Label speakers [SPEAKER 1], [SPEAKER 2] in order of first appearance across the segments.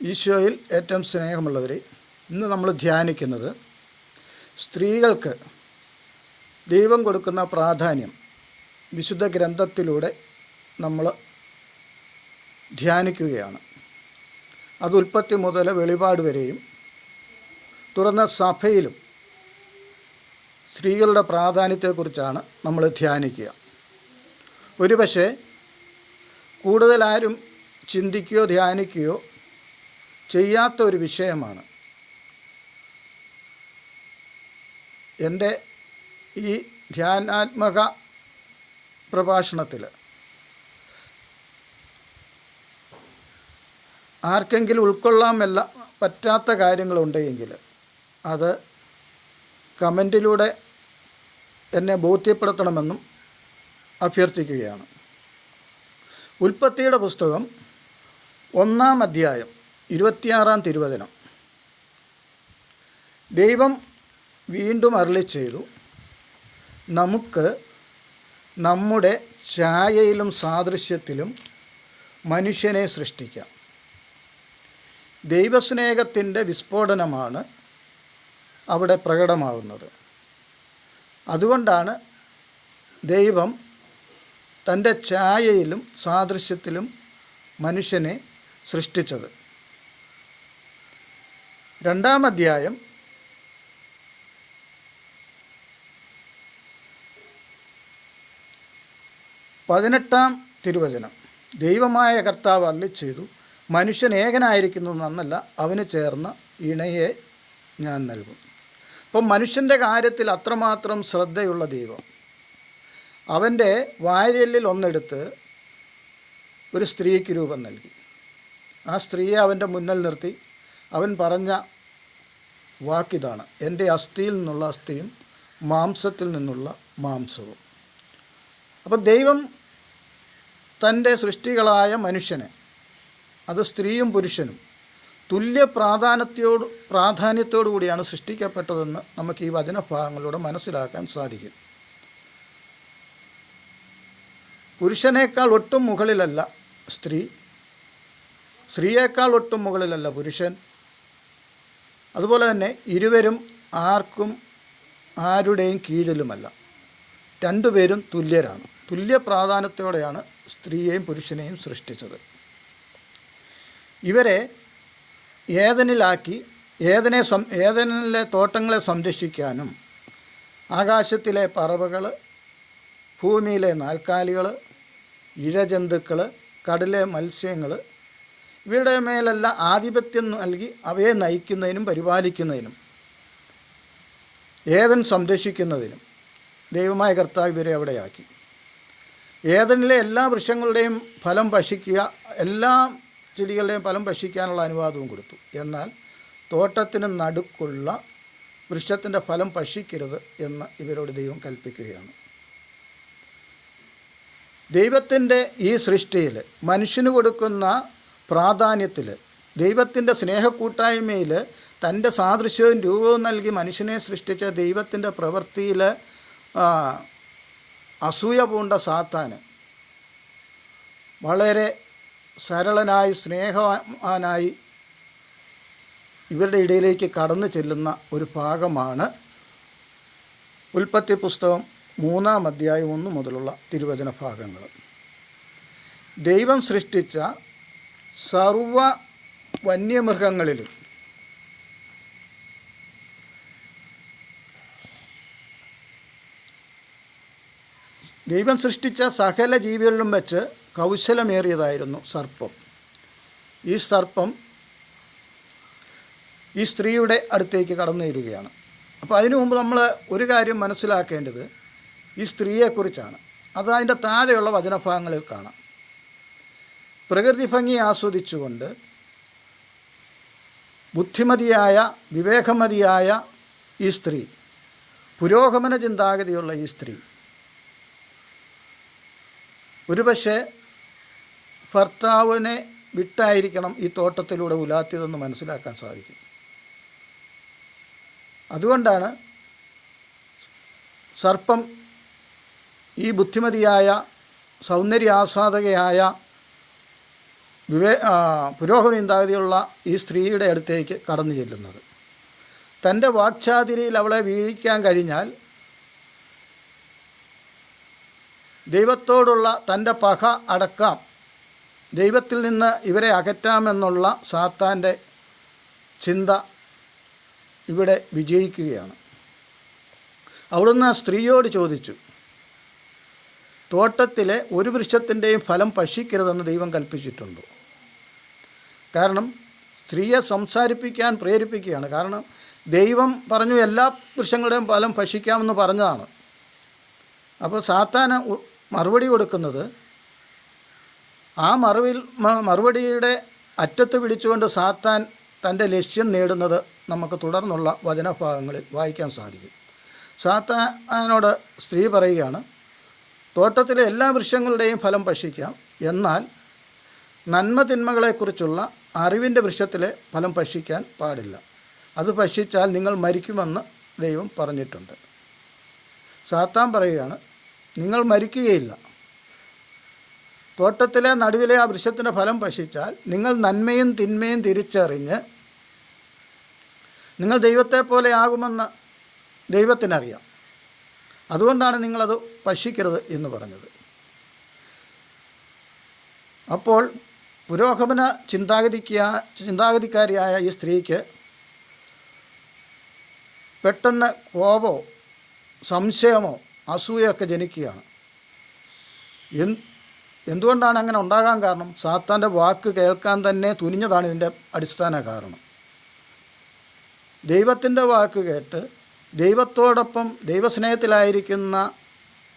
[SPEAKER 1] ഈശോയിൽ ഏറ്റവും സ്നേഹമുള്ളവരെ ഇന്ന് നമ്മൾ ധ്യാനിക്കുന്നത് സ്ത്രീകൾക്ക് ദൈവം കൊടുക്കുന്ന പ്രാധാന്യം വിശുദ്ധ ഗ്രന്ഥത്തിലൂടെ നമ്മൾ ധ്യാനിക്കുകയാണ്. അത് ഉൽപ്പത്തി മുതൽ വെളിപാട് വരെയും തുറന്ന സഭയിലും സ്ത്രീകളുടെ പ്രാധാന്യത്തെക്കുറിച്ചാണ് നമ്മൾ ധ്യാനിക്കുക. ഒരുപക്ഷെ കൂടുതലാരും ചിന്തിക്കുകയോ ധ്യാനിക്കുകയോ ചെയ്യാത്ത ഒരു വിഷയമാണ്. എന്റെ ഈ ധ്യാനാത്മക പ്രഭാഷണത്തിൽ ആർക്കെങ്കിലും ഉൾക്കൊള്ളാമല്ല പറ്റാത്ത കാര്യങ്ങളുണ്ടെങ്കിൽ അത് കമന്റിലൂടെ എന്നെ ബോധ്യപ്പെടുത്തണമെന്നും അഭ്യർത്ഥിക്കുകയാണ്. ഉൽപ്പത്തിയുടെ പുസ്തകം ഒന്നാം അധ്യായം ഇരുപത്തിയാറാം തിരുവചനം. ദൈവം വീണ്ടും അരളി ചെയ്തു നമുക്ക് നമ്മുടെ ഛായയിലും സാദൃശ്യത്തിലും മനുഷ്യനെ സൃഷ്ടിക്കാം. ദൈവസ്നേഹത്തിന്റെ വിസ്ഫോടനമാണ് അവിടെ പ്രകടമാകുന്നത് അതുകൊണ്ടാണ് ദൈവം തന്റെ ഛായയിലും സാദൃശ്യത്തിലും മനുഷ്യനെ സൃഷ്ടിച്ചത്. രണ്ടാം അധ്യായം. പതിനെട്ടാം തിരുവചനം. ദൈവമായ കർത്താവ് അല്ലി ചെയ്തു മനുഷ്യൻ ഏകനായിരിക്കുന്നത് നന്നല്ല അവന് ചേർന്ന ഇണയെ ഞാൻ നൽകും. അപ്പം മനുഷ്യന്റെ കാര്യത്തിൽ അത്രമാത്രം ശ്രദ്ധയുള്ള ദൈവം. അവന്റെ വാര്യലിൽ ഒന്നെടുത്ത് ഒരു സ്ത്രീക്ക് രൂപം നൽകി. ആ സ്ത്രീയെ അവന്റെ മുന്നിൽ നിർത്തി. അവൻ പറഞ്ഞ വാക്കിതാണ്. എന്റെ അസ്ഥിയിൽ നിന്നുള്ള അസ്ഥിയും മാംസത്തിൽ നിന്നുള്ള മാംസവും. അപ്പോൾ ദൈവം തന്റെ സൃഷ്ടികളായ മനുഷ്യനെ അത് സ്ത്രീയും പുരുഷനും തുല്യ പ്രാധാന്യത്തോട് പ്രാധാന്യത്തോടു കൂടിയാണ് സൃഷ്ടിക്കപ്പെട്ടതെന്ന് നമുക്ക് ഈ വചനഭാഗങ്ങളിലൂടെ മനസ്സിലാക്കാൻ സാധിക്കും. പുരുഷനേക്കാൾ ഒട്ടും മുകളിലല്ല സ്ത്രീ സ്ത്രീയേക്കാൾ ഒട്ടും മുകളിലല്ല പുരുഷൻ അതുപോലെ തന്നെ ഇരുവരും ആർക്കും ആരുടെയും കീഴിലുമല്ല. രണ്ടുപേരും തുല്യരാണ്. തുല്യ പ്രാധാന്യത്തോടെയാണ് സ്ത്രീയെയും പുരുഷനെയും സൃഷ്ടിച്ചത്. ഇവരെ ഏതനിലാക്കി ഏതനെ സം ഏതനിലെ തോട്ടങ്ങളെ സംരക്ഷിക്കാനും ആകാശത്തിലെ പറവകൾ ഭൂമിയിലെ നാൽക്കാലികൾ ഇഴജന്തുക്കൾ കടലിലെ മത്സ്യങ്ങൾ ഇവയുടെ മേലല്ല ആധിപത്യം നൽകി അവയെ നയിക്കുന്നതിനും പരിപാലിക്കുന്നതിനും ഏതൻ സംരക്ഷിക്കുന്നതിനും ദൈവമായ കർത്താവ് ഇവരെ അവിടെയാക്കി. ഏതനിലെ എല്ലാ വൃക്ഷങ്ങളുടെയും ഫലം ഭക്ഷിക്കുക എല്ലാ ചെടികളുടെയും ഫലം ഭക്ഷിക്കാനുള്ള അനുവാദവും കൊടുത്തു. എന്നാൽ തോട്ടത്തിന് നടുക്കുള്ള വൃക്ഷത്തിന്റെ ഫലം ഭക്ഷിക്കരുത് എന്ന് ഇവരോട് ദൈവം കൽപ്പിക്കുകയാണ്. ദൈവത്തിന്റെ ഈ സൃഷ്ടിയിൽ മനുഷ്യന് കൊടുക്കുന്ന പ്രാധാന്യത്തിൽ ദൈവത്തിന്റെ സ്നേഹക്കൂട്ടായ്മയിൽ തന്റെ സാദൃശ്യവും രൂപവും നൽകി മനുഷ്യനെ സൃഷ്ടിച്ച ദൈവത്തിന്റെ പ്രവൃത്തിയിൽ അസൂയ പൂണ്ട സാത്താന്. വളരെ സരളനായി സ്നേഹവാനായി ഇവരുടെ ഇടയിലേക്ക് കടന്നു ചെല്ലുന്ന ഒരു ഭാഗമാണ് ഉൽപ്പത്തി പുസ്തകം മൂന്നാം അധ്യായം ഒന്ന് മുതലുള്ള തിരുവചന ഭാഗങ്ങൾ. ദൈവം സൃഷ്ടിച്ച സർവ വന്യമൃഗങ്ങളിലും. ദൈവം സൃഷ്ടിച്ച സകല ജീവികളിലും വെച്ച് കൗശലമേറിയതായിരുന്നു സർപ്പം. ഈ സർപ്പം ഈ സ്ത്രീയുടെ അടുത്തേക്ക് കടന്നു വരികയാണ് അപ്പോൾ അതിനു മുമ്പ് നമ്മൾ ഒരു കാര്യം മനസ്സിലാക്കേണ്ടത് ഈ സ്ത്രീയെക്കുറിച്ചാണ്. അത് അതിന്റെ താഴെയുള്ള വചനഭാഗങ്ങളിൽ കാണാം. പ്രകൃതി ഭംഗി ആസ്വദിച്ചുകൊണ്ട് ബുദ്ധിമതിയായ വിവേകമതിയായ ഈ സ്ത്രീ പുരോഗമന ചിന്താഗതിയുള്ള ഈ സ്ത്രീ ഒരുപക്ഷെ ഭർത്താവിനെ വിട്ടായിരിക്കണം ഈ തോട്ടത്തിലൂടെ ഉലാത്തിയതെന്ന് മനസ്സിലാക്കാൻ സാധിക്കും. അതുകൊണ്ടാണ് സർപ്പം ഈ ബുദ്ധിമതിയായ സൗന്ദര്യാസ്വാദകയായ വിവേ പുരോഗമന ഈ സ്ത്രീയുടെ അടുത്തേക്ക് കടന്നു ചെല്ലുന്നത്. തന്റെ വാക്ചാതിരിയിൽ അവളെ വീഴിക്കാൻ കഴിഞ്ഞാൽ ദൈവത്തോടുള്ള തന്റെ പക അടക്കാം. ദൈവത്തിൽ നിന്ന് ഇവരെ അകറ്റാമെന്നുള്ള സാത്താന്റെ ചിന്ത ഇവിടെ വിജയിക്കുകയാണ്. അവിടുന്ന് സ്ത്രീയോട് ചോദിച്ചു തോട്ടത്തിലെ ഒരു വൃക്ഷത്തിന്റെയും ഫലം ഭക്ഷിക്കരുതെന്ന് ദൈവം കൽപ്പിച്ചിട്ടുണ്ടോ? കാരണം സ്ത്രീയെ സംസാരിപ്പിക്കാൻ പ്രേരിപ്പിക്കുകയാണ്. കാരണം ദൈവം പറഞ്ഞു എല്ലാ പുരുഷങ്ങളുടെയും ഫലം ഭക്ഷിക്കാമെന്ന് പറഞ്ഞതാണ്. അപ്പോൾ സാത്താന് മറുപടി കൊടുക്കുന്നത് ആ മറുവിൽ മറുപടിയുടെ അറ്റത്ത് പിടിച്ചുകൊണ്ട് സാത്താൻ തന്റെ ലക്ഷ്യം നേടുന്നത് നമുക്ക് തുടർന്നുള്ള വചനഭാഗങ്ങളിൽ വായിക്കാൻ സാധിക്കും. സാത്താനോട് സ്ത്രീ പറയുകയാണ് തോട്ടത്തിലെ എല്ലാ വൃക്ഷങ്ങളുടെയും ഫലം ഭക്ഷിക്കാം. എന്നാൽ നന്മ തിന്മകളെക്കുറിച്ചുള്ള അറിവിന്റെ വൃക്ഷത്തിലെ ഫലം ഭക്ഷിക്കാൻ പാടില്ല. അത് ഭക്ഷിച്ചാൽ നിങ്ങൾ മരിക്കുമെന്ന് ദൈവം പറഞ്ഞിട്ടുണ്ട്. സാത്താൻ പറയുകയാണ് നിങ്ങൾ മരിക്കുകയില്ല. തോട്ടത്തിലെ നടുവിലെ ആ വൃക്ഷത്തിന്റെ ഫലം ഭക്ഷിച്ചാൽ നിങ്ങൾ നന്മയും തിന്മയും തിരിച്ചറിഞ്ഞ് നിങ്ങൾ ദൈവത്തെ പോലെ ആകുമെന്ന് ദൈവത്തിനറിയാം. അതുകൊണ്ടാണ് നിങ്ങളത് ഭക്ഷിക്കരുത് എന്ന് പറഞ്ഞത്. അപ്പോൾ പുരോഗമന ചിന്താഗതിക്ക ചിന്താഗതിക്കാരിയായ ഈ സ്ത്രീക്ക് പെട്ടെന്ന് കോപമോ സംശയമോ അസൂയൊക്കെ ജനിക്കുകയാണ്. എന്ത് എന്തുകൊണ്ടാണ് അങ്ങനെ ഉണ്ടാകാൻ കാരണം? സാത്താന്റെ വാക്ക് കേൾക്കാൻ തന്നെ തുനിഞ്ഞതാണ് ഇതിന്റെ അടിസ്ഥാന കാരണം. ദൈവത്തിന്റെ വാക്ക് കേട്ട് ദൈവത്തോടൊപ്പം ദൈവസ്നേഹത്തിലായിരിക്കുന്ന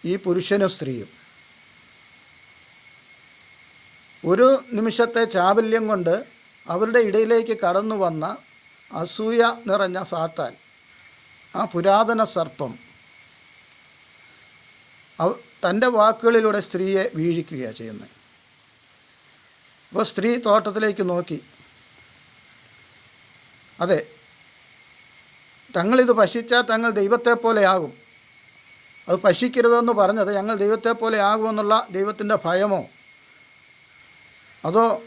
[SPEAKER 1] ഈ പുരുഷനും സ്ത്രീയും ഒരു നിമിഷത്തെ ചാബല്യം കൊണ്ട് അവരുടെ ഇടയിലേക്ക് കടന്നു വന്ന അസൂയ നിറഞ്ഞ സാത്താൻ ആ പുരാതന സർപ്പം തന്റെ വാക്കുകളിലൂടെ സ്ത്രീയെ വീഴിക്കുകയാണ് ചെയ്യുന്നത് അപ്പോൾ സ്ത്രീ തോട്ടത്തിലേക്ക് നോക്കി. അതെ തങ്ങളിത് ഭക്ഷിച്ചാൽ തങ്ങൾ ദൈവത്തെ പോലെയാകും അത് ഭക്ഷിക്കരുതെന്ന് പറഞ്ഞത് ഞങ്ങൾ ദൈവത്തെ പോലെ ആകുമെന്നുള്ള ദൈവത്തിന്റെ ഭയമോ അതോ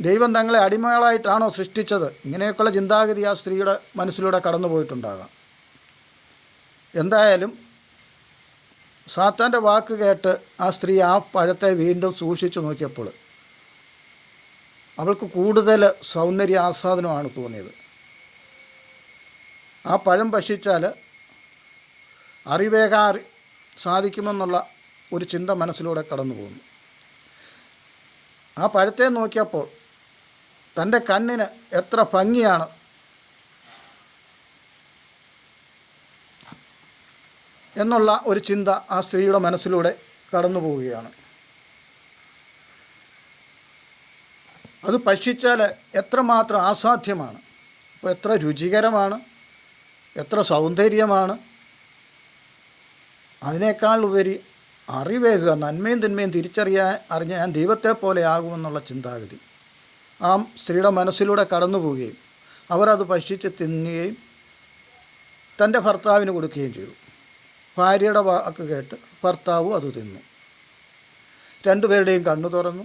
[SPEAKER 1] ദൈവം തങ്ങളെ അടിമകളായിട്ടാണോ സൃഷ്ടിച്ചത്? ഇങ്ങനെയൊക്കെയുള്ള ചിന്താഗതി ആ സ്ത്രീയുടെ മനസ്സിലൂടെ കടന്നു പോയിട്ടുണ്ടാകാം. എന്തായാലും സാത്താന്റെ വാക്ക് കേട്ട് ആ സ്ത്രീ ആ പഴത്തെ വീണ്ടും സൂക്ഷിച്ചു നോക്കിയപ്പോൾ അവൾക്ക് കൂടുതൽ സൗന്ദര്യ ആസ്വാദനമാണ് തോന്നിയത്. ആ പഴം ഭക്ഷിച്ചാൽ അറിവേകാൻ അറി- സാധിക്കുമെന്നുള്ള ഒരു ചിന്ത മനസ്സിലൂടെ കടന്നു പോകുന്നു. ആ പഴത്തെ നോക്കിയപ്പോൾ തന്റെ കണ്ണിന് എത്ര ഭംഗിയാണ്. എന്നുള്ള ഒരു ചിന്ത ആ സ്ത്രീയുടെ മനസ്സിലൂടെ കടന്നു പോവുകയാണ്. അത് ഭക്ഷിച്ചാൽ എത്രമാത്രം ആസാധ്യമാണ് അപ്പോൾ എത്ര രുചികരമാണ്. എത്ര സൗന്ദര്യമാണ്. അതിനേക്കാൾ ഉപരി അറിവേകുക നന്മയും തിന്മയും തിരിച്ചറിയാൻ അറിഞ്ഞ ഞാൻ ദൈവത്തെ പോലെ ആകുമെന്നുള്ള ചിന്താഗതി. ആ സ്ത്രീയുടെ മനസ്സിലൂടെ കടന്നു പോവുകയും അവരത് ഭക്ഷിച്ച് തിന്നുകയും തന്റെ ഭർത്താവിന് കൊടുക്കുകയും ചെയ്തു. ഭാര്യയുടെ വാക്ക് കേട്ട് ഭർത്താവും അത് തിന്നു. രണ്ടുപേരുടെയും കണ്ണു തുറന്നു.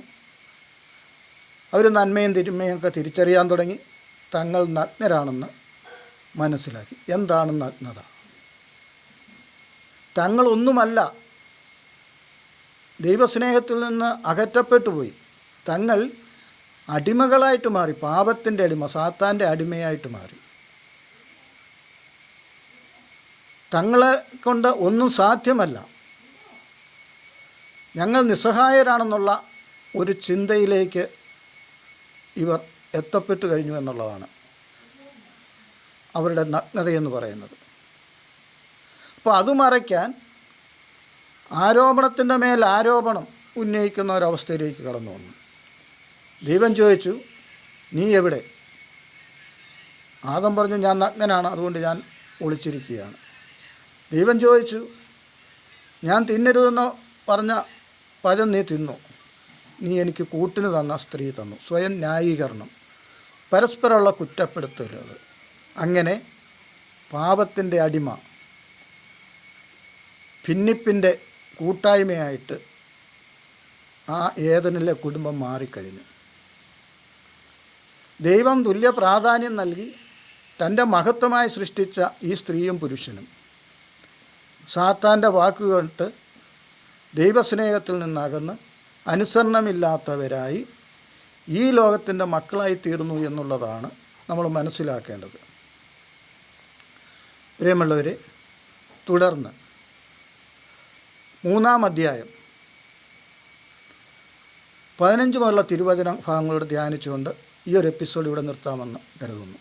[SPEAKER 1] അവർ നന്മയും തിന്മയും ഒക്കെ തിരിച്ചറിയാൻ തുടങ്ങി. തങ്ങൾ നഗ്നരാണെന്ന് മനസ്സിലാക്കി. എന്താണ് നഗ്നത? തങ്ങളൊന്നുമല്ല. ദൈവസ്നേഹത്തിൽ നിന്ന് അകറ്റപ്പെട്ടു പോയി തങ്ങൾ അടിമകളായിട്ട് മാറി പാപത്തിന്റെ അടിമ സാത്താന്റെ അടിമയായിട്ട് മാറി. തങ്ങളെ കൊണ്ട് ഒന്നും സാധ്യമല്ല. ഞങ്ങൾ നിസ്സഹായരാണെന്നുള്ള ഒരു ചിന്തയിലേക്ക് ഇവർ എത്തപ്പെട്ടു കഴിഞ്ഞു എന്നുള്ളതാണ് അവരുടെ നഗ്നതയെന്ന് പറയുന്നത്. അപ്പോൾ അത് മറയ്ക്കാൻ ആരോപണത്തിന്റെ മേൽ ആരോപണം ഉന്നയിക്കുന്ന ഒരവസ്ഥയിലേക്ക് കടന്നു വന്നു. ദൈവം ചോദിച്ചു നീ എവിടെ? ആദം പറഞ്ഞു ഞാൻ നഗ്നനാണ് അതുകൊണ്ട് ഞാൻ ഒളിച്ചിരിക്കുകയാണ്. ദൈവം ചോദിച്ചു ഞാൻ തിന്നരുതെന്ന് പറഞ്ഞ പഴം നീ തിന്നു? നീ എനിക്ക് കൂട്ടിന് തന്ന സ്ത്രീ തന്നു സ്വയം ന്യായീകരണം പരസ്പരമുള്ള കുറ്റപ്പെടുത്തലുകൾ അങ്ങനെ പാപത്തിന്റെ അടിമ ഭിന്നിപ്പിന്റെ കൂട്ടായ്മയായിട്ട് ആ ഏതനിലെ കുടുംബം മാറിക്കഴിഞ്ഞു. ദൈവം തുല്യ പ്രാധാന്യം നൽകി തന്റെ മഹത്വമായി സൃഷ്ടിച്ച ഈ സ്ത്രീയും പുരുഷനും സാത്താന്റെ വാക്കുകൊണ്ട് ദൈവസ്നേഹത്തിൽ നിന്നകന്ന് അനുസരണമില്ലാത്തവരായി ഈ ലോകത്തിന്റെ മക്കളായി തീർന്നു എന്നുള്ളതാണ് നമ്മൾ മനസ്സിലാക്കേണ്ടത്. പ്രിയമുള്ളവരെ തുടർന്ന് മൂന്നാം അധ്യായം. പതിനഞ്ച് മുതലുള്ള തിരുവചന ഭാഗങ്ങളോട് ധ്യാനിച്ചുകൊണ്ട് ഈ ഒരു എപ്പിസോഡ് ഇവിടെ നിർത്താമെന്ന് കരുതുന്നു.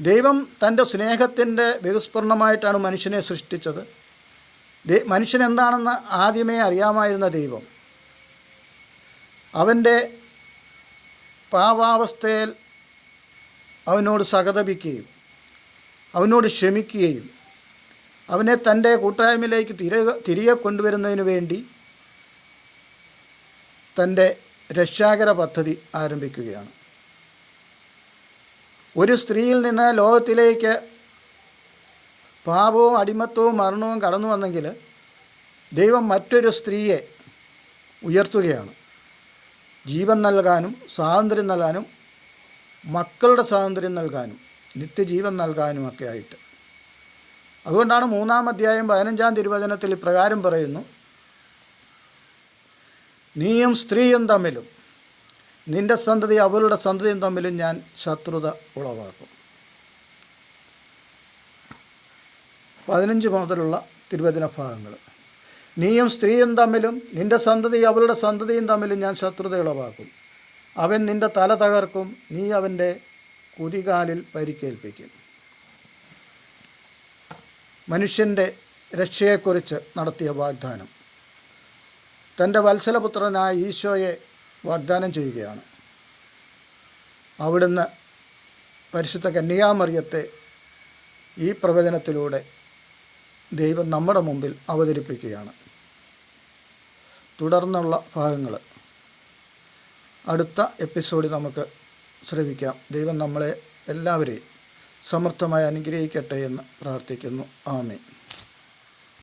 [SPEAKER 1] ദൈവം തന്റെ സ്നേഹത്തിന്റെ വിസ്ഫുരണമായിട്ടാണ് മനുഷ്യനെ സൃഷ്ടിച്ചത്. മനുഷ്യൻ എന്താണെന്ന് ആദ്യമേ അറിയാമായിരുന്ന ദൈവം. അവന്റെ പാവാവസ്ഥയിൽ അവനോട് സഹതപിക്കുകയും അവനോട് ക്ഷമിക്കുകയും അവനെ തന്റെ കൂട്ടായ്മയിലേക്ക് തിരികെ തിരികെ കൊണ്ടുവരുന്നതിന് വേണ്ടി തന്റെ രക്ഷാകര പദ്ധതി ആരംഭിക്കുകയാണ്. ഒരു സ്ത്രീയിൽ നിന്ന് ലോകത്തിലേക്ക് പാപവും അടിമത്വവും മരണവും കടന്നു വന്നെങ്കിൽ ദൈവം മറ്റൊരു സ്ത്രീയെ ഉയർത്തുകയാണ്. ജീവൻ നൽകാനും സ്വാതന്ത്ര്യം നൽകാനും മക്കളുടെ സ്വാതന്ത്ര്യം നൽകാനും നിത്യജീവൻ നൽകാനുമൊക്കെ ആയിട്ട്. അതുകൊണ്ടാണ് മൂന്നാം അധ്യായം പതിനഞ്ചാം തിരുവചനത്തിൽ ഇപ്രകാരം പറയുന്നു. നീയും സ്ത്രീയും തമ്മിലും നിന്റെ സന്തതി അവളുടെ സന്തതിയും തമ്മിലും ഞാൻ ശത്രുത ഉളവാക്കും. പതിനഞ്ച് മുതലുള്ള തിരുവചന ഭാഗങ്ങൾ. നീയും സ്ത്രീയും തമ്മിലും നിന്റെ സന്തതി അവളുടെ സന്തതിയും തമ്മിലും ഞാൻ ശത്രുത ഉളവാക്കും. അവൻ നിന്റെ തല തകർക്കും നീ അവന്റെ കുതികാലിൽ പരിക്കേൽപ്പിക്കും. മനുഷ്യന്റെ രക്ഷയെക്കുറിച്ച് നടത്തിയ വാഗ്ദാനം. തന്റെ വത്സലപുത്രനായ ഈശോയെ വാഗ്ദാനം ചെയ്യുകയാണ്. അവിടുന്ന് പരിശുദ്ധ കന്യാമറിയത്തെ ഈ പ്രവചനത്തിലൂടെ ദൈവം നമ്മുടെ മുമ്പിൽ അവതരിപ്പിക്കുകയാണ്. തുടർന്നുള്ള ഭാഗങ്ങൾ അടുത്ത എപ്പിസോഡിൽ നമുക്ക് ശ്രവിക്കാം. ദൈവം നമ്മളെ എല്ലാവരെയും സമർത്ഥമായി അനുഗ്രഹിക്കട്ടെ എന്ന് പ്രാർത്ഥിക്കുന്നു. ആമേൻ.